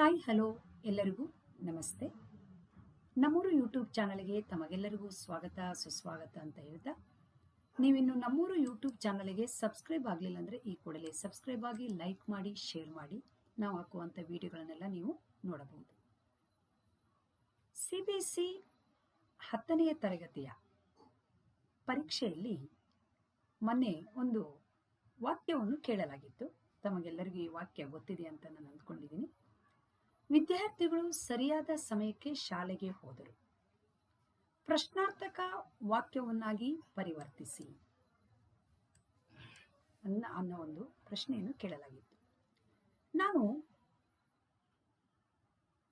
Hi, hello ಎಲ್ಲರಿಗೂ ನಮಸ್ತೆ. ನಮ್ಮೂರು ಯೂಟ್ಯೂಬ್ ಚಾನಲ್ಗೆ ತಮಗೆಲ್ಲರಿಗೂ ಸ್ವಾಗತ, ಸುಸ್ವಾಗತ ಅಂತ ಹೇಳ್ತಾ, ನೀವಿನ್ನು ನಮ್ಮೂರು ಯೂಟ್ಯೂಬ್ ಚಾನಲ್ಗೆ ಸಬ್ಸ್ಕ್ರೈಬ್ ಆಗಲಿಲ್ಲ ಅಂದರೆ ಈ ಕೂಡಲೇ ಸಬ್ಸ್ಕ್ರೈಬ್ ಆಗಿ, ಲೈಕ್ ಮಾಡಿ, ಶೇರ್ ಮಾಡಿ. ನಾವು ಹಾಕುವಂಥ ವಿಡಿಯೋಗಳನ್ನೆಲ್ಲ ನೀವು ನೋಡಬಹುದು. ಸಿ ಬಿ ಸಿ ಹತ್ತನೆಯ ತರಗತಿಯ ಪರೀಕ್ಷೆಯಲ್ಲಿ ಮೊನ್ನೆ ಒಂದು ವಾಕ್ಯವನ್ನು ಕೇಳಲಾಗಿತ್ತು. ತಮಗೆಲ್ಲರಿಗೂ ಈ ವಾಕ್ಯ ಗೊತ್ತಿದೆ ಅಂತ ನಾನು ಅಂದ್ಕೊಂಡಿದ್ದೀನಿ. ವಿದ್ಯಾರ್ಥಿಗಳು ಸರಿಯಾದ ಸಮಯಕ್ಕೆ ಶಾಲೆಗೆ ಹೋದರು. ಪ್ರಶ್ನಾರ್ಥಕ ವಾಕ್ಯವನ್ನಾಗಿ ಪರಿವರ್ತಿಸಿ. ಅನ್ನ, ಅನ್ನೋ ಒಂದು ಪ್ರಶ್ನೆಯನ್ನು ಕೇಳಲಾಗಿತ್ತು. ನಾನು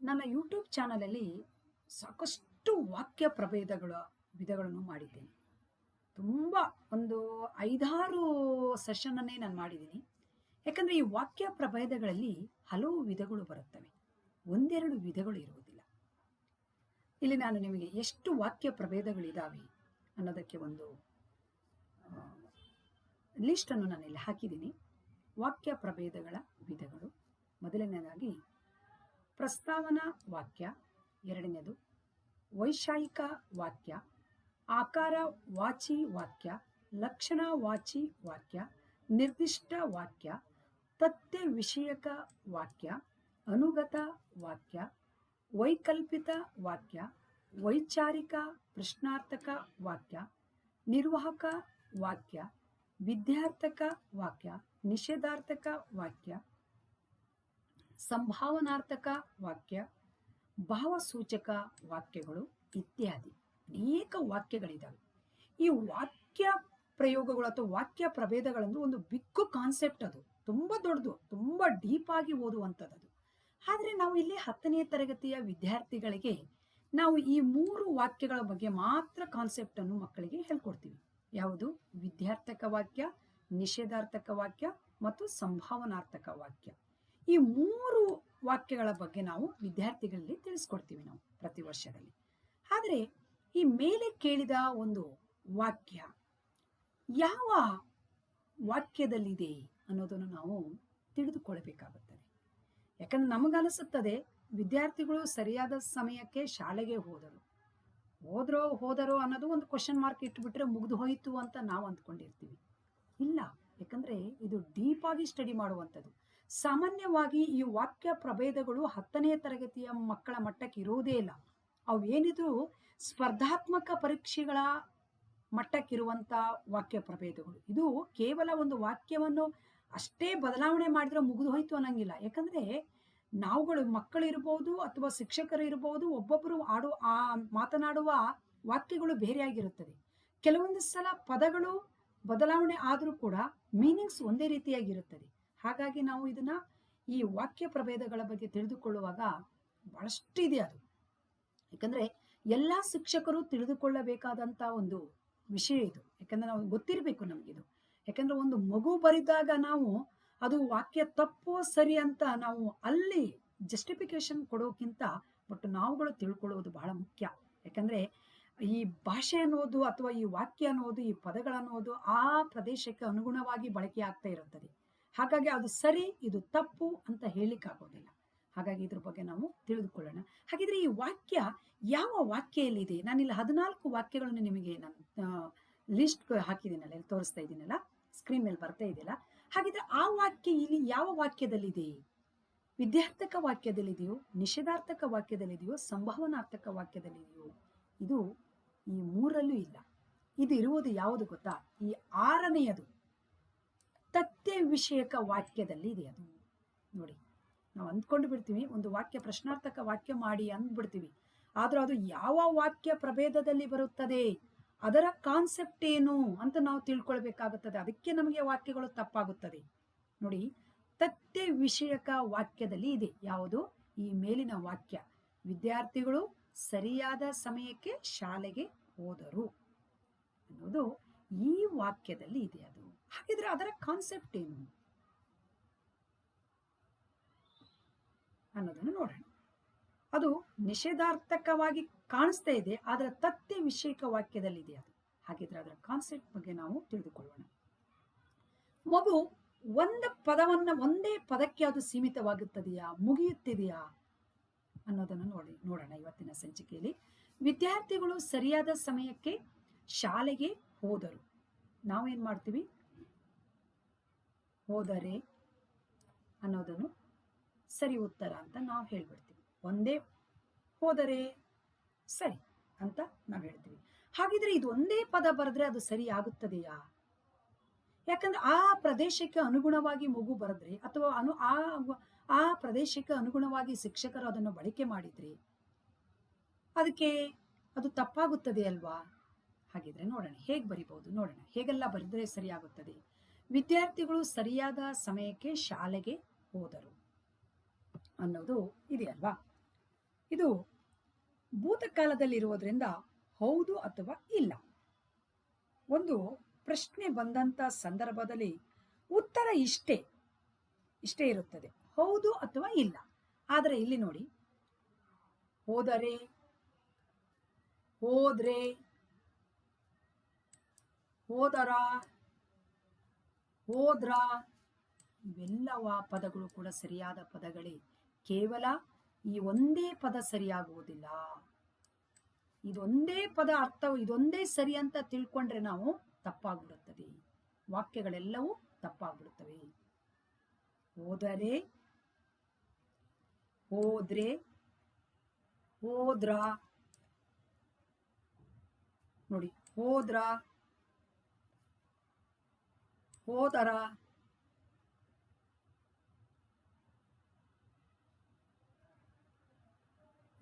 ನನ್ನ ಯೂಟ್ಯೂಬ್ ಚಾನಲಲ್ಲಿ ಸಾಕಷ್ಟು ವಾಕ್ಯ ಪ್ರಭೇದಗಳ ವಿಧಗಳನ್ನು ಮಾಡಿದ್ದೇನೆ. ತುಂಬ ಒಂದು ಐದಾರು ಸೆಷನ್ನನ್ನೇ ನಾನು ಮಾಡಿದ್ದೀನಿ. ಯಾಕಂದರೆ ಈ ವಾಕ್ಯ ಪ್ರಭೇದಗಳಲ್ಲಿ ಹಲವು ವಿಧಗಳು ಬರುತ್ತವೆ. ಒಂದೆರಡು ವಿಧಗಳು ಇರುವುದಿಲ್ಲ. ಇಲ್ಲಿ ನಾನು ನಿಮಗೆ ಎಷ್ಟು ವಾಕ್ಯ ಪ್ರಭೇದಗಳಿದ್ದಾವೆ ಅನ್ನೋದಕ್ಕೆ ಒಂದು ಲಿಸ್ಟನ್ನು ನಾನು ಇಲ್ಲಿ ಹಾಕಿದ್ದೀನಿ. ವಾಕ್ಯ ಪ್ರಭೇದಗಳ ವಿಧಗಳು. ಮೊದಲನೇದಾಗಿ, ಪ್ರಸ್ತಾವನಾ ವಾಕ್ಯ. ಎರಡನೇದು ವೈಶಾಯಿಕ ವಾಕ್ಯ. ಆಕಾರ ವಾಚಿ ವಾಕ್ಯ. ಲಕ್ಷಣ ವಾಚಿ ವಾಕ್ಯ. ನಿರ್ದಿಷ್ಟ ವಾಕ್ಯ. ತಥ್ಯ ವಿಷಯಕ ವಾಕ್ಯ. ಅನುಗತ ವಾಕ್ಯ, ವೈಕಲ್ಪಿತ ವಾಕ್ಯ, ವೈಚಾರಿಕ ಪ್ರಶ್ನಾರ್ಥಕ ವಾಕ್ಯ, ನಿರ್ವಾಹಕ ವಾಕ್ಯ, ವಿದ್ಯಾರ್ಥಕ ವಾಕ್ಯ, ನಿಷೇಧಾರ್ಥಕ ವಾಕ್ಯ, ಸಂಭಾವನಾರ್ಥಕ ವಾಕ್ಯ, ಭಾವಸೂಚಕ ವಾಕ್ಯಗಳು ಇತ್ಯಾದಿ. ಅನೇಕ ವಾಕ್ಯಗಳಿದ್ದಾವೆ ಈ ವಾಕ್ಯ ಪ್ರಯೋಗಗಳು ಅಥವಾ ವಾಕ್ಯ ಪ್ರಭೇದಗಳಂದು ಒಂದು ಬಿಕ್ಕು ಕಾನ್ಸೆಪ್ಟ್ ಅದು. ತುಂಬ ದೊಡ್ಡದು, ತುಂಬ ಡೀಪ್ ಆಗಿ ಓದುವಂಥದ್ದು ಆದರೆ ನಾವು ಇಲ್ಲಿ ಹತ್ತನೇ ತರಗತಿಯ ವಿದ್ಯಾರ್ಥಿಗಳಿಗೆ ನಾವು ಈ ಮೂರು ವಾಕ್ಯಗಳ ಬಗ್ಗೆ ಮಾತ್ರ ಕಾನ್ಸೆಪ್ಟ್ ಅನ್ನು ಮಕ್ಕಳಿಗೆ ಹೇಳ್ಕೊಡ್ತೀವಿ. ಯಾವುದು? ವಿದ್ಯಾರ್ಥಕ ವಾಕ್ಯ, ನಿಷೇಧಾರ್ಥಕ ವಾಕ್ಯ ಮತ್ತು ಸಂಭಾವನಾರ್ಥಕ ವಾಕ್ಯ. ಈ ಮೂರು ವಾಕ್ಯಗಳ ಬಗ್ಗೆ ನಾವು ವಿದ್ಯಾರ್ಥಿಗಳಲ್ಲಿ ತಿಳಿಸ್ಕೊಡ್ತೀವಿ ನಾವು ಪ್ರತಿ ವರ್ಷದಲ್ಲಿ. ಆದರೆ ಈ ಮೇಲೆ ಕೇಳಿದ ಒಂದು ವಾಕ್ಯ ಯಾವ ವಾಕ್ಯದಲ್ಲಿದೆ ಅನ್ನೋದನ್ನು ನಾವು ತಿಳಿದುಕೊಳ್ಳಬೇಕಾಗುತ್ತದೆ ಯಾಕಂದ್ರೆ ನಮಗನಿಸುತ್ತದೆ ವಿದ್ಯಾರ್ಥಿಗಳು ಸರಿಯಾದ ಸಮಯಕ್ಕೆ ಶಾಲೆಗೆ ಹೋದರು. ಹೋದ್ರೋ, ಹೋದರೋ ಅನ್ನೋದು ಒಂದು ಕ್ವಶನ್ ಮಾರ್ಕ್ ಇಟ್ಬಿಟ್ರೆ ಮುಗಿದು ಹೋಯಿತು ಅಂತ ನಾವು ಅಂದ್ಕೊಂಡಿರ್ತೀವಿ. ಇಲ್ಲ, ಯಾಕಂದ್ರೆ ಇದು ಡೀಪ್ ಆಗಿ ಸ್ಟಡಿ ಮಾಡುವಂಥದ್ದು. ಸಾಮಾನ್ಯವಾಗಿ ಈ ವಾಕ್ಯ ಪ್ರಭೇದಗಳು ಹತ್ತನೇ ತರಗತಿಯ ಮಕ್ಕಳ ಮಟ್ಟಕ್ಕೆ ಇರುವುದೇ ಇಲ್ಲ. ಅವು ಏನಿದ್ರು ಸ್ಪರ್ಧಾತ್ಮಕ ಪರೀಕ್ಷೆಗಳ ಮಟ್ಟಕ್ಕಿರುವಂಥ ವಾಕ್ಯ ಪ್ರಭೇದಗಳು. ಇದು ಕೇವಲ ಒಂದು ವಾಕ್ಯವನ್ನು ಅಷ್ಟೇ ಬದಲಾವಣೆ ಮಾಡಿದ್ರೆ ಮುಗಿದು ಹೋಯ್ತು ಅನ್ನಂಗಿಲ್ಲ. ಯಾಕಂದ್ರೆ ನಾವುಗಳು ಮಕ್ಕಳು ಇರಬಹುದು ಅಥವಾ ಶಿಕ್ಷಕರು ಇರ್ಬೋದು ಒಬ್ಬೊಬ್ಬರು ಆಡು ಆ ಮಾತನಾಡುವ ವಾಕ್ಯಗಳು ಬೇರೆಯಾಗಿರುತ್ತದೆ ಕೆಲವೊಂದು ಸಲ ಪದಗಳು ಬದಲಾವಣೆ ಆದರೂ ಕೂಡ ಮೀನಿಂಗ್ಸ್ ಒಂದೇ ರೀತಿಯಾಗಿರುತ್ತದೆ. ಹಾಗಾಗಿ ನಾವು ಇದನ್ನ ಈ ವಾಕ್ಯ ಪ್ರಭೇದಗಳ ಬಗ್ಗೆ ತಿಳಿದುಕೊಳ್ಳುವಾಗ ಬಹಳಷ್ಟು ಇದೆ ಅದು. ಯಾಕಂದ್ರೆ ಎಲ್ಲ ಶಿಕ್ಷಕರು ತಿಳಿದುಕೊಳ್ಳಬೇಕಾದಂತ ಒಂದು ವಿಷಯ ಇದು. ಯಾಕಂದ್ರೆ ನಾವು ಗೊತ್ತಿರಬೇಕು ನಮಗಿದು ಯಾಕಂದ್ರೆ ಒಂದು ಮಗು ಬರಿದಾಗ ನಾವು ಅದು ವಾಕ್ಯ ತಪ್ಪು ಸರಿ ಅಂತ ನಾವು ಅಲ್ಲಿ ಜಸ್ಟಿಫಿಕೇಶನ್ ಕೊಡೋಕ್ಕಿಂತ ಬಟ್ ನಾವುಗಳು ತಿಳ್ಕೊಳ್ಳೋದು ಬಹಳ ಮುಖ್ಯ. ಯಾಕಂದ್ರೆ ಈ ಭಾಷೆ ಅನ್ನೋದು ಅಥವಾ ಈ ವಾಕ್ಯ ಅನ್ನೋದು, ಈ ಪದಗಳನ್ನೋದು ಆ ಪ್ರದೇಶಕ್ಕೆ ಅನುಗುಣವಾಗಿ ಬಳಕೆ ಆಗ್ತಾ ಇರುತ್ತದೆ. ಹಾಗಾಗಿ ಅದು ಸರಿ, ಇದು ತಪ್ಪು ಅಂತ ಹೇಳಿಕ್ಕಾಗೋದಿಲ್ಲ ಹಾಗಾಗಿ ಇದ್ರ ಬಗ್ಗೆ ನಾವು ತಿಳಿದುಕೊಳ್ಳೋಣ. ಹಾಗಿದ್ರೆ ಈ ವಾಕ್ಯ ಯಾವ ವಾಕ್ಯದಲ್ಲಿದೆ ನಾನಿಲ್ಲಿ ಹದಿನಾಲ್ಕು ವಾಕ್ಯಗಳನ್ನು ನಿಮಗೆ ನಾನು ಲಿಸ್ಟ್ ಹಾಕಿದ್ದೀನಲ್ಲ, ಇಲ್ಲಿ ತೋರಿಸ್ತಾ ಇದ್ದೀನಲ್ಲ. ಸ್ಕ್ರೀನ್ ಮೇಲೆ ಬರ್ತಾ ಇದೆಯಲ್ಲ? ಹಾಗಿದ್ರೆ ಆ ವಾಕ್ಯ ಇಲ್ಲಿ ಯಾವ ವಾಕ್ಯದಲ್ಲಿದೆ? ವಿದ್ಯಾರ್ಥಕ ವಾಕ್ಯದಲ್ಲಿದೆಯೋ, ನಿಷೇಧಾರ್ಥಕ ವಾಕ್ಯದಲ್ಲಿದೆಯೋ, ಸಂಭಾವನಾರ್ಥಕ ವಾಕ್ಯದಲ್ಲಿದೆಯೋ, ಇದು ಈ ಮೂರಲ್ಲೂ ಇಲ್ಲ. ಇದು ಇರುವುದು ಯಾವುದು ಗೊತ್ತಾ? ಈ ಆರನೆಯದು ತಥ್ಯ ವಿಷಯಕ ವಾಕ್ಯದಲ್ಲಿ ಇದೆ ಅದು. ನೋಡಿ, ನಾವು ಅಂದ್ಕೊಂಡು ಬಿಡ್ತೀವಿ, ಒಂದು ವಾಕ್ಯ ಪ್ರಶ್ನಾರ್ಥಕ ವಾಕ್ಯ ಮಾಡಿ ಅಂದ್ಬಿಡ್ತೀವಿ. ಆದ್ರೆ ಅದು ಯಾವ ವಾಕ್ಯ ಪ್ರಭೇದದಲ್ಲಿ ಬರುತ್ತದೆ? ಅದರ ಕಾನ್ಸೆಪ್ಟ್ ಏನು ಅಂತ ನಾವು ತಿಳ್ಕೊಳ್ಬೇಕಾಗುತ್ತದೆ. ಅದಕ್ಕೆ ನಮಗೆ ವಾಕ್ಯಗಳು ತಪ್ಪಾಗುತ್ತದೆ. ನೋಡಿ, ತಥ್ಯ ವಿಷಯಕ ವಾಕ್ಯದಲ್ಲಿ ಇದೆ. ಯಾವುದು? ಈ ಮೇಲಿನ ವಾಕ್ಯ. ವಿದ್ಯಾರ್ಥಿಗಳು ಸರಿಯಾದ ಸಮಯಕ್ಕೆ ಶಾಲೆಗೆ ಹೋದರು ಅನ್ನೋದು ಈ ವಾಕ್ಯದಲ್ಲಿ ಇದೆ ಅದು. ಹಾಗಿದ್ರೆ ಅದರ ಕಾನ್ಸೆಪ್ಟ್ ಏನು? ಅನ್ನೋದನ್ನು ನೋಡೋಣ. ಅದು ನಿಷೇಧಾರ್ಥಕವಾಗಿ ಕಾಣಿಸ್ತಾ ಇದೆ, ಆದರೆ ತತ್ತಿ ವಿಷಯಕ ವಾಕ್ಯದಲ್ಲಿದೆ ಅದು. ಹಾಗಿದ್ರೆ ಅದರ ಕಾನ್ಸೆಪ್ಟ್ ಬಗ್ಗೆ ನಾವು ತಿಳಿದುಕೊಳ್ಳೋಣ. ಮಗು ಒಂದು ಪದವನ್ನ ಒಂದೇ ಪದಕ್ಕೆ ಅದು ಸೀಮಿತವಾಗುತ್ತದೆಯಾ, ಮುಗಿಯುತ್ತಿದೆಯಾ ಅನ್ನೋದನ್ನು ನೋಡಿ, ನೋಡೋಣ ಇವತ್ತಿನ ಸಂಚಿಕೆಯಲ್ಲಿ. ವಿದ್ಯಾರ್ಥಿಗಳು ಸರಿಯಾದ ಸಮಯಕ್ಕೆ ಶಾಲೆಗೆ ಹೋದರು. ನಾವೇನ್ ಮಾಡ್ತೀವಿ? ಹೋದರೆ ಅನ್ನೋದನ್ನು ಸರಿ ಉತ್ತರ ಅಂತ ನಾವು ಹೇಳ್ಬಿಡ್ತೀವಿ. ಒಂದೇ ಹೋದರೆ ಸರಿ ಅಂತ ನಾವು ಹೇಳ್ತೀವಿ. ಹಾಗಿದ್ರೆ ಇದು ಒಂದೇ ಪದ ಬರೆದ್ರೆ ಅದು ಸರಿ ಆಗುತ್ತದೆಯಾ? ಯಾಕಂದ್ರೆ ಆ ಪ್ರದೇಶಕ್ಕೆ ಅನುಗುಣವಾಗಿ ಮಗು ಬರೆದ್ರೆ ಅಥವಾ ಅನು ಆ ಆ ಪ್ರದೇಶಕ್ಕೆ ಅನುಗುಣವಾಗಿ ಶಿಕ್ಷಕರು ಅದನ್ನು ಬಳಕೆ ಮಾಡಿದ್ರೆ ಅದಕ್ಕೆ ಅದು ತಪ್ಪಾಗುತ್ತದೆ ಅಲ್ವಾ? ಹಾಗಿದ್ರೆ ನೋಡೋಣ, ಹೇಗೆ ಬರಿಬಹುದು ನೋಡೋಣ. ಹೇಗೆಲ್ಲ ಬರೆದ್ರೆ ಸರಿಯಾಗುತ್ತದೆ ವಿದ್ಯಾರ್ಥಿಗಳು ಸರಿಯಾದ ಸಮಯಕ್ಕೆ ಶಾಲೆಗೆ ಹೋದರು ಅನ್ನೋದು ಇದೆಯಲ್ವಾ ಇದು ಭೂತಕಾಲದಲ್ಲಿರುವುದರಿಂದ ಹೌದು ಅಥವಾ ಇಲ್ಲ? ಒಂದು ಪ್ರಶ್ನೆ ಬಂದಂತ ಸಂದರ್ಭದಲ್ಲಿ ಉತ್ತರ ಇಷ್ಟೇ ಇಷ್ಟೇ ಇರುತ್ತದೆ. ಹೌದು ಅಥವಾ ಇಲ್ಲ? ಆದರೆ ಇಲ್ಲಿ ನೋಡಿ, ಹೋದರೆ, ಹೋದ್ರೆ, ಹೋದರ, ಹೋದ್ರ, ಇವೆಲ್ಲವ ಪದಗಳು ಕೂಡ ಸರಿಯಾದ ಪದಗಳೇ. ಕೇವಲ ಈ ಒಂದೇ ಪದ ಸರಿಯಾಗುವುದಿಲ್ಲ. ಇದೊಂದೇ ಪದ ಅರ್ಥ ಇದೊಂದೇ ಸರಿ ಅಂತ ತಿಳ್ಕೊಂಡ್ರೆ ನಾವು ತಪ್ಪಾಗ್ಬಿಡುತ್ತದೆ. ವಾಕ್ಯಗಳೆಲ್ಲವೂ ತಪ್ಪಾಗ್ಬಿಡುತ್ತವೆ. ಹೋದರೆ, ಹೋದ್ರೆ, ಹೋದ್ರ. ನೋಡಿ, ಹೋದ್ರ, ಹೋದರ.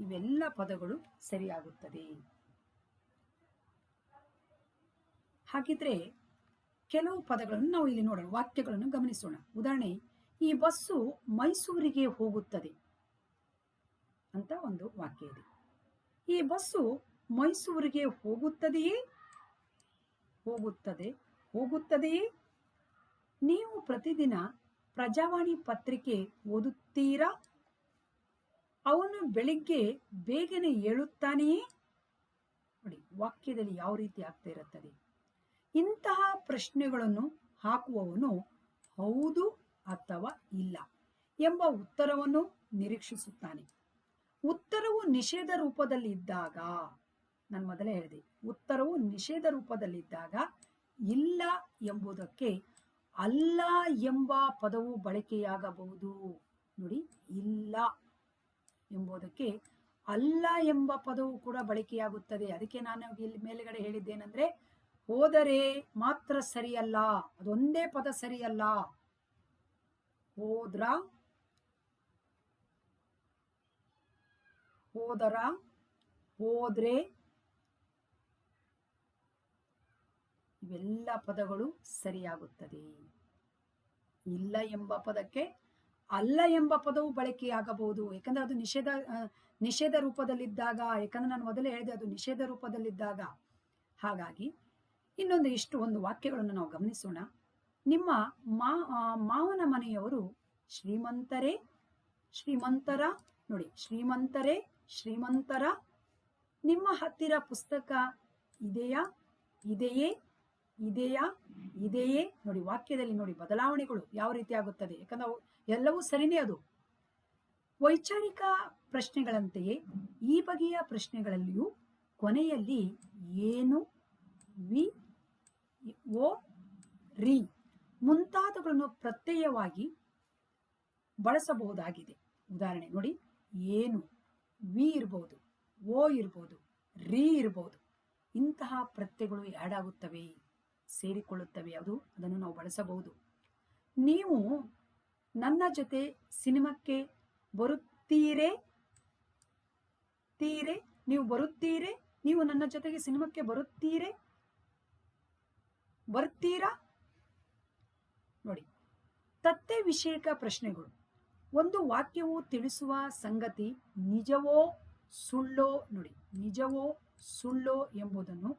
ಇವೆಲ್ಲ ಪದಗಳು ಸರಿಯಾಗುತ್ತದೆ. ಹಾಗಿದ್ರೆ ಕೆಲವು ಪದಗಳನ್ನು ನಾವು ಇಲ್ಲಿ ನೋಡೋಣ, ವಾಕ್ಯಗಳನ್ನು ಗಮನಿಸೋಣ. ಉದಾಹರಣೆ, ಈ ಬಸ್ಸು ಮೈಸೂರಿಗೆ ಹೋಗುತ್ತದೆ ಅಂತ ಒಂದು ವಾಕ್ಯ ಇದೆ. ಈ ಬಸ್ಸು ಮೈಸೂರಿಗೆ ಹೋಗುತ್ತದೆಯೇ? ಹೋಗುತ್ತದೆ, ಹೋಗುತ್ತದೆಯೇ? ನೀವು ಪ್ರತಿದಿನ ಪ್ರಜಾವಾಣಿ ಪತ್ರಿಕೆ ಓದುತ್ತೀರಾ? ಬೆಳಿಗ್ಗೆ ಬೇಗನೆ ಏಳುತ್ತಾನೆಯೇ? ನೋಡಿ, ವಾಕ್ಯದಲ್ಲಿ ಯಾವ ರೀತಿ ಆಗ್ತಾ ಇರುತ್ತದೆ? ಇಂತಹ ಪ್ರಶ್ನೆಗಳನ್ನು ಹಾಕುವವನು ಹೌದು ಅಥವಾ ಇಲ್ಲ ಎಂಬ ಉತ್ತರವನ್ನು ನಿರೀಕ್ಷಿಸುತ್ತಾನೆ. ಉತ್ತರವು ನಿಷೇಧ ರೂಪದಲ್ಲಿದ್ದಾಗ, ನಾನು ಮೊದಲೇ ಹೇಳಿದೆ, ಉತ್ತರವು ನಿಷೇಧ ರೂಪದಲ್ಲಿದ್ದಾಗ ಇಲ್ಲ ಎಂಬುದಕ್ಕೆ ಅಲ್ಲ ಎಂಬ ಪದವು ಬಳಕೆಯಾಗಬಹುದು. ನೋಡಿ, ಇಲ್ಲ ಎಂಬುದಕ್ಕೆ ಅಲ್ಲ ಎಂಬ ಪದವು ಕೂಡ ಬಳಕೆಯಾಗುತ್ತದೆ. ಅದಕ್ಕೆ ನಾನು ಇಲ್ಲಿ ಮೇಲುಗಡೆ ಹೇಳಿದ್ದೇನೆಂದ್ರೆ, ಹೋದರೆ ಮಾತ್ರ ಸರಿಯಲ್ಲ, ಅದೊಂದೇ ಪದ ಸರಿಯಲ್ಲ. ಹೋದ್ರ, ಹೋದರ, ಹೋದ್ರೆ, ಇವೆಲ್ಲ ಪದಗಳು ಸರಿಯಾಗುತ್ತದೆ. ಇಲ್ಲ ಎಂಬ ಪದಕ್ಕೆ ಅಲ್ಲ ಎಂಬ ಪದವು ಬಳಕೆಯಾಗಬಹುದು. ಯಾಕಂದ್ರೆ ಅದು ನಿಷೇಧ ನಿಷೇಧ ರೂಪದಲ್ಲಿದ್ದಾಗ ಯಾಕಂದ್ರೆ ನಾನು ಮೊದಲೇ ಹೇಳಿದೆ ಅದು ನಿಷೇಧ ರೂಪದಲ್ಲಿದ್ದಾಗ. ಹಾಗಾಗಿ ಇನ್ನೊಂದು ಇಷ್ಟು ಒಂದು ವಾಕ್ಯಗಳನ್ನು ನಾವು ಗಮನಿಸೋಣ. ನಿಮ್ಮ ಮಾ ಮಾವನ ಮನೆಯವರು ಶ್ರೀಮಂತರೇ, ಶ್ರೀಮಂತರ, ನೋಡಿ, ಶ್ರೀಮಂತರೇ, ಶ್ರೀಮಂತರ, ನಿಮ್ಮ ಹತ್ತಿರ ಪುಸ್ತಕ ಇದೆಯಾ? ಇದೆಯೇ? ಇದೆಯಾ? ಇದೆಯೇ? ನೋಡಿ, ವಾಕ್ಯದಲ್ಲಿ ನೋಡಿ, ಬದಲಾವಣೆಗಳು ಯಾವ ರೀತಿ ಆಗುತ್ತದೆ? ಯಾಕಂದ್ರೆ ಎಲ್ಲವೂ ಸರಿನೇ ಅದು. ವೈಚಾರಿಕ ಪ್ರಶ್ನೆಗಳಂತೆಯೇ ಈ ಬಗೆಯ ಪ್ರಶ್ನೆಗಳಲ್ಲಿಯೂ ಕೊನೆಯಲ್ಲಿ ಏನು, ವಿ, ಓ, ರಿ ಮುಂತಾದವುಗಳನ್ನು ಪ್ರತ್ಯಯವಾಗಿ ಬಳಸಬಹುದಾಗಿದೆ. ಉದಾಹರಣೆ ನೋಡಿ, ಏನು, ವಿ ಇರ್ಬೋದು, ಓ ಇರ್ಬೋದು, ರಿ ಇರ್ಬೋದು, ಇಂತಹ ಪ್ರತ್ಯಗಳು ಆಗುತ್ತವೆ, ಸೇರಿಕೊಳ್ಳುತ್ತವೆ, ಅದು ಅದನ್ನು ನಾವು ಬಳಸಬಹುದು. ನೀವು ನನ್ನ ಜೊತೆ ಸಿನಿಮಾಕ್ಕೆ ಬರುತ್ತೀರೇ? ತೀರೆ? ನೀವು ಬರುತ್ತೀರೆ? ನೀವು ನನ್ನ ಜೊತೆಗೆ ಸಿನಿಮಾಕ್ಕೆ ಬರುತ್ತೀರೆ? ಬರ್ತೀರಾ? ನೋಡಿ, ತತ್ತೆ ವಿಷಯಕ ಪ್ರಶ್ನೆಗಳು. ಒಂದು ವಾಕ್ಯವು ತಿಳಿಸುವ ಸಂಗತಿ ನಿಜವೋ ಸುಳ್ಳೋ, ನೋಡಿ, ನಿಜವೋ ಸುಳ್ಳೋ ಎಂಬುದನ್ನು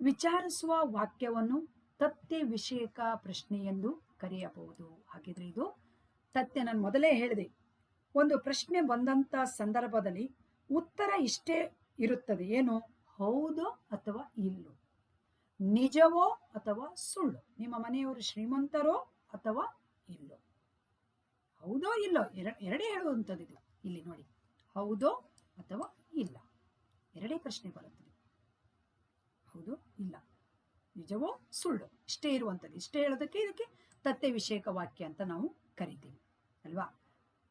ವಿಚಾರಿಸುವ ವಾಕ್ಯವನ್ನು ತತ್ತೆ ವಿಷಯಕ ಪ್ರಶ್ನೆ ಎಂದು ಕರೆಯಬಹುದು. ಹಾಗಿದ್ರೆ ಇದು ತಥ್ಯ ನಾನು ಮೊದಲೇ ಹೇಳಿದೆ. ಒಂದು ಪ್ರಶ್ನೆ ಬಂದಂತ ಸಂದರ್ಭದಲ್ಲಿ ಉತ್ತರ ಇಷ್ಟೇ ಇರುತ್ತದೆ. ಏನು? ಹೌದು ಅಥವಾ ಇಲ್ಲೋ? ನಿಜವೋ ಅಥವಾ ಸುಳ್ಳು? ನಿಮ್ಮ ಮನೆಯವರು ಶ್ರೀಮಂತರೋ ಅಥವಾ ಇಲ್ಲೋ? ಹೌದೋ ಇಲ್ಲೋ? ಎರ- ಎರಡೇ ಹೇಳುವಂಥದ್ದು ಇಲ್ಲಿ ನೋಡಿ. ಹೌದೋ ಅಥವಾ ಇಲ್ಲ? ಎರಡೇ ಪ್ರಶ್ನೆ ಬರುತ್ತದೆ. ಹೌದು ಇಲ್ಲ? ನಿಜವೋ ಸುಳ್ಳು? ಇಷ್ಟೇ ಇರುವಂಥದ್ದು ಇಷ್ಟೇ ಹೇಳೋದಕ್ಕೆ ಇದಕ್ಕೆ ತಥ್ಯ ವಿಷಯಕ ವಾಕ್ಯ ಅಂತ ನಾವು ಕರಿತೀವಿ. ಅಲ್ವಾ?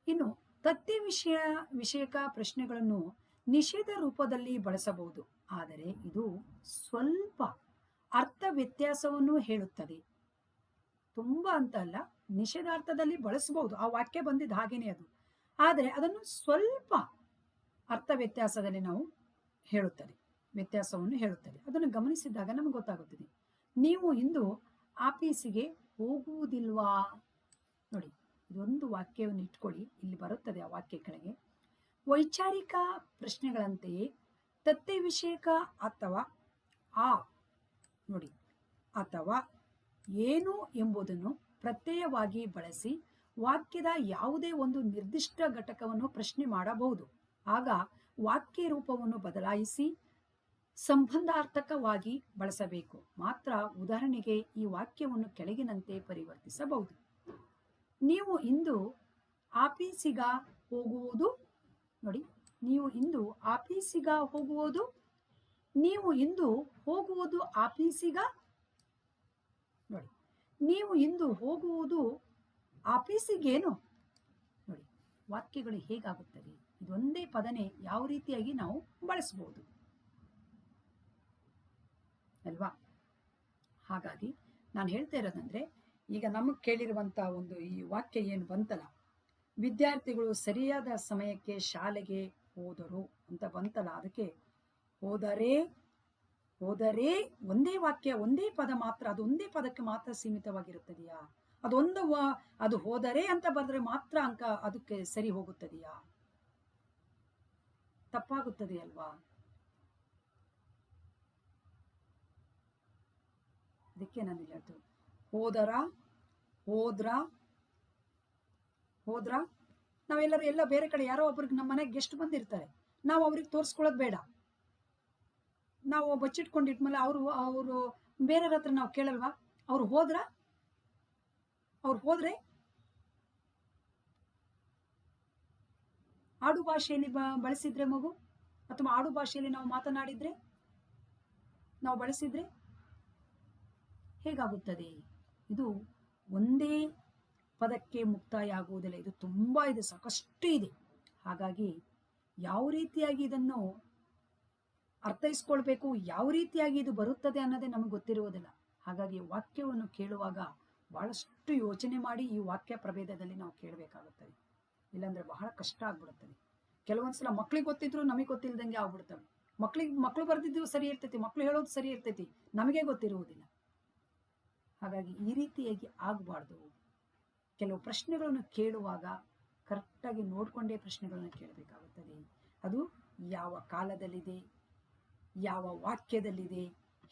ಇನ್ನು ತತ್ತಿ ವಿಷಯ, ವಿಷಯಕ ಪ್ರಶ್ನೆಗಳನ್ನು ನಿಷೇಧ ರೂಪದಲ್ಲಿ ಬಳಸಬಹುದು. ಆದರೆ ಇದು ಸ್ವಲ್ಪ ಅರ್ಥ ವ್ಯತ್ಯಾಸವನ್ನು ಹೇಳುತ್ತದೆ. ತುಂಬಾ ಅಂತ ಅಲ್ಲ, ನಿಷೇಧಾರ್ಥದಲ್ಲಿ ಬಳಸಬಹುದು. ಆ ವಾಕ್ಯ ಬಂದಿದ್ದು ಹಾಗೇನೆ ಅದು. ಆದರೆ ಅದನ್ನು ಸ್ವಲ್ಪ ಅರ್ಥ ವ್ಯತ್ಯಾಸದಲ್ಲಿ ನಾವು ಹೇಳುತ್ತದೆ, ವ್ಯತ್ಯಾಸವನ್ನು ಹೇಳುತ್ತದೆ. ಅದನ್ನು ಗಮನಿಸಿದಾಗ ನಮಗೆ ಗೊತ್ತಾಗುತ್ತದೆ. ನೀವು ಇಂದು ಆಫೀಸಿಗೆ ಹೋಗುವುದಿಲ್ವಾ? ನೋಡಿ. ಇದೊಂದು ವಾಕ್ಯವನ್ನು ಇಟ್ಕೊಳ್ಳಿ. ಇಲ್ಲಿ ಬರುತ್ತದೆ ಆ ವಾಕ್ಯ ಕೆಳಗೆ ವೈಚಾರಿಕ ಪ್ರಶ್ನೆಗಳಂತೆಯೇ ತತ್ತೆ ವಿಷಯಕ ಅಥವಾ ಆ, ನೋಡಿ, ಅಥವಾ ಏನು ಎಂಬುದನ್ನು ಪ್ರತ್ಯಯವಾಗಿ ಬಳಸಿ ವಾಕ್ಯದ ಯಾವುದೇ ಒಂದು ನಿರ್ದಿಷ್ಟ ಘಟಕವನ್ನು ಪ್ರಶ್ನೆ ಮಾಡಬಹುದು. ಆಗ ವಾಕ್ಯ ರೂಪವನ್ನು ಬದಲಾಯಿಸಿ ಸಂಬಂಧಾರ್ಥಕವಾಗಿ ಬಳಸಬೇಕು. ಮಾತ್ರ ಉದಾಹರಣೆಗೆ ಈ ವಾಕ್ಯವನ್ನು ಕೆಳಗಿನಂತೆ ಪರಿವರ್ತಿಸಬಹುದು. ನೀವು ಇಂದು ಆಫೀಸಿಗ ಹೋಗುವುದು, ನೋಡಿ, ನೀವು ಇಂದು ಆಫೀಸಿಗ ಹೋಗುವುದು, ನೀವು ಇಂದು ಹೋಗುವುದು ಆಫೀಸಿಗ, ನೋಡಿ, ನೀವು ಇಂದು ಹೋಗುವುದು ಆಫೀಸಿಗೇನು, ನೋಡಿ, ವಾಕ್ಯಗಳು ಹೇಗಾಗುತ್ತವೆ? ಇದೊಂದೇ ಪದನೆ ಯಾವ ರೀತಿಯಾಗಿ ನಾವು ಬಳಸಬಹುದು ಅಲ್ವಾ? ಹಾಗಾಗಿ ನಾನು ಹೇಳ್ತಾ ಇರೋದಂದ್ರೆ ಈಗ ನಮಗೆ ಕೇಳಿರುವಂತ ಒಂದು ಈ ವಾಕ್ಯ ಏನು ಬಂತಲ್ಲ? ವಿದ್ಯಾರ್ಥಿಗಳು ಸರಿಯಾದ ಸಮಯಕ್ಕೆ ಶಾಲೆಗೆ ಹೋದರು ಅಂತ ಬಂತಲ್ಲ ಅದಕ್ಕೆ? ಹೋದರೆ ಹೋದರೆ ಒಂದೇ ವಾಕ್ಯ, ಒಂದೇ ಪದ ಮಾತ್ರ, ಅದು ಒಂದೇ ಪದಕ್ಕೆ ಮಾತ್ರ ಸೀಮಿತವಾಗಿರುತ್ತದೆಯಾ? ಅದೊಂದು ಅದು ಹೋದರೆ ಅಂತ ಬರೆದ್ರೆ ಮಾತ್ರ ಅಂಕ ಅದಕ್ಕೆ ಸರಿ ಹೋಗುತ್ತದೆಯಾ? ತಪ್ಪಾಗುತ್ತದೆ ಅಲ್ವಾ? ಅದಕ್ಕೆ ನಾನು ಇಲ್ಲಿ ಹೇಳ್ತು ಹೋದರ ಹೋದ್ರ? ಹೋದ್ರ? ನಾವೆಲ್ಲರೂ ಎಲ್ಲ ಬೇರೆ ಕಡೆ ಯಾರೋ ಒಬ್ರಿಗೆ ನಮ್ಮ ಮನೆಗೆ ಗೆಸ್ಟ್ ಬಂದಿರ್ತಾರೆ. ನಾವು ಅವ್ರಿಗೆ ತೋರಿಸ್ಕೊಳ್ಳೋದು ಬೇಡ. ನಾವು ಬಚ್ಚಿಟ್ಕೊಂಡಿಟ್ಮೇಲೆ ಅವರು ಅವರು ಬೇರೆಯವ್ರ ಹತ್ರ ನಾವು ಕೇಳಲ್ವಾ? ಅವ್ರು ಹೋದ್ರ? ಅವ್ರು ಹೋದ್ರೆ? ಆಡು ಭಾಷೆಯಲ್ಲಿ ಬಳಸಿದ್ರೆ ಮಗು? ಅಥವಾ ಆಡು ಭಾಷೆಯಲ್ಲಿ ನಾವು ಮಾತನಾಡಿದ್ರೆ? ನಾವು ಬಳಸಿದ್ರೆ? ಹೇಗಾಗುತ್ತದೆ? ಇದು ಒಂದೇ ಪದಕ್ಕೆ ಮುಕ್ತಾಯ ಆಗುವುದಿಲ್ಲ ಇದು ತುಂಬ ಇದೆ, ಸಾಕಷ್ಟು ಇದೆ. ಹಾಗಾಗಿ ಯಾವ ರೀತಿಯಾಗಿ ಇದನ್ನು ಅರ್ಥೈಸ್ಕೊಳ್ಬೇಕು, ಯಾವ ರೀತಿಯಾಗಿ ಇದು ಬರುತ್ತದೆ ಅನ್ನೋದೇ ನಮಗೆ ಗೊತ್ತಿರುವುದಿಲ್ಲ. ಹಾಗಾಗಿ ವಾಕ್ಯವನ್ನು ಕೇಳುವಾಗ ಬಹಳಷ್ಟು ಯೋಚನೆ ಮಾಡಿ ಈ ವಾಕ್ಯ ಪ್ರಭೇದದಲ್ಲಿ ನಾವು ಕೇಳಬೇಕಾಗುತ್ತದೆ. ಇಲ್ಲಾಂದ್ರೆ ಬಹಳ ಕಷ್ಟ ಆಗ್ಬಿಡುತ್ತದೆ. ಕೆಲವೊಂದ್ಸಲ ಮಕ್ಳಿಗೆ ಗೊತ್ತಿದ್ರು ನಮಗೆ ಗೊತ್ತಿಲ್ಲದಂಗೆ ಆಗ್ಬಿಡ್ತವೆ. ಮಕ್ಳಿಗೆ ಮಕ್ಕಳು ಬರೆದಿದ್ದು ಸರಿ ಇರ್ತೈತಿ, ಮಕ್ಳು ಹೇಳೋದು ಸರಿ ಇರ್ತೈತಿ, ನಮಗೆ ಗೊತ್ತಿರುವುದಿಲ್ಲ. ಹಾಗಾಗಿ ಈ ರೀತಿಯಾಗಿ ಆಗಬಾರ್ದು. ಕೆಲವು ಪ್ರಶ್ನೆಗಳನ್ನು ಕೇಳುವಾಗ ಕರೆಕ್ಟಾಗಿ ನೋಡಿಕೊಂಡೇ ಪ್ರಶ್ನೆಗಳನ್ನು ಕೇಳಬೇಕಾಗುತ್ತದೆ. ಅದು ಯಾವ ಕಾಲದಲ್ಲಿದೆ, ಯಾವ ವಾಕ್ಯದಲ್ಲಿದೆ,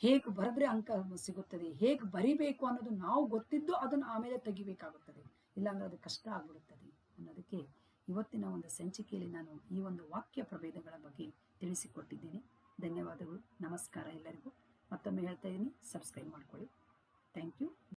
ಹೇಗೆ ಬರೆದ್ರೆ ಅಂಕ ಸಿಗುತ್ತದೆ, ಹೇಗೆ ಬರಿಬೇಕು ಅನ್ನೋದು ನಾವು ಗೊತ್ತಿದ್ದು ಅದನ್ನು ಆಮೇಲೆ ತೆಗಿಬೇಕಾಗುತ್ತದೆ. ಇಲ್ಲಾಂದ್ರೆ ಅದು ಕಷ್ಟ ಆಗ್ಬಿಡುತ್ತದೆ ಅನ್ನೋದಕ್ಕೆ ಇವತ್ತಿನ ಒಂದು ಸಂಚಿಕೆಯಲ್ಲಿ ನಾನು ಈ ಒಂದು ವಾಕ್ಯ ಪ್ರಭೇದಗಳ ಬಗ್ಗೆ ತಿಳಿಸಿಕೊಟ್ಟಿದ್ದೀನಿ. ಧನ್ಯವಾದಗಳು, ನಮಸ್ಕಾರ ಎಲ್ಲರಿಗೂ. ಮತ್ತೊಮ್ಮೆ ಹೇಳ್ತಾ ಇದ್ದೀನಿ, ಸಬ್ಸ್ಕ್ರೈಬ್ ಮಾಡ್ಕೊಳ್ಳಿ. Thank you.